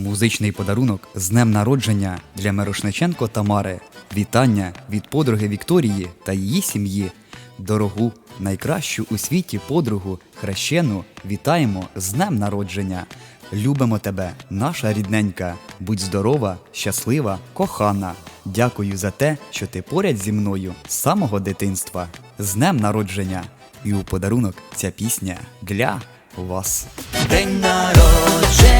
Музичний подарунок з днем народження для Мирошниченко Тамари. Вітання від подруги Вікторії та її сім'ї. Дорогу, найкращу у світі подругу хрещену вітаємо з днем народження. Любимо тебе, наша рідненька. Будь здорова, щаслива, кохана. Дякую за те, що ти поряд зі мною з самого дитинства. З днем народження! І у подарунок ця пісня для вас. День народження,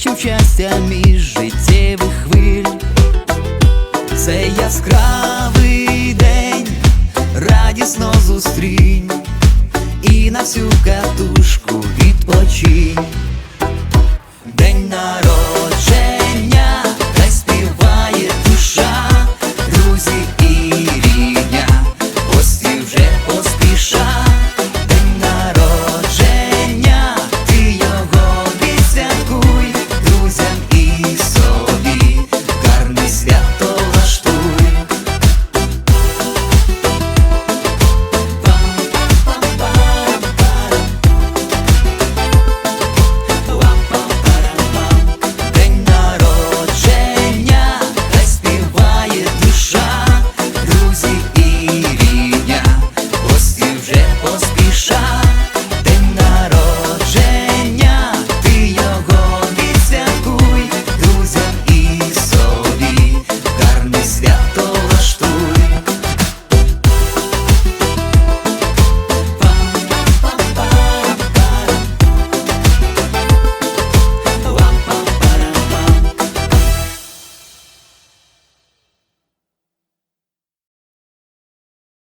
зичим щастя між життєвих хвиль. Це яскравий день, радісно зустрінь і на всю відпочинь.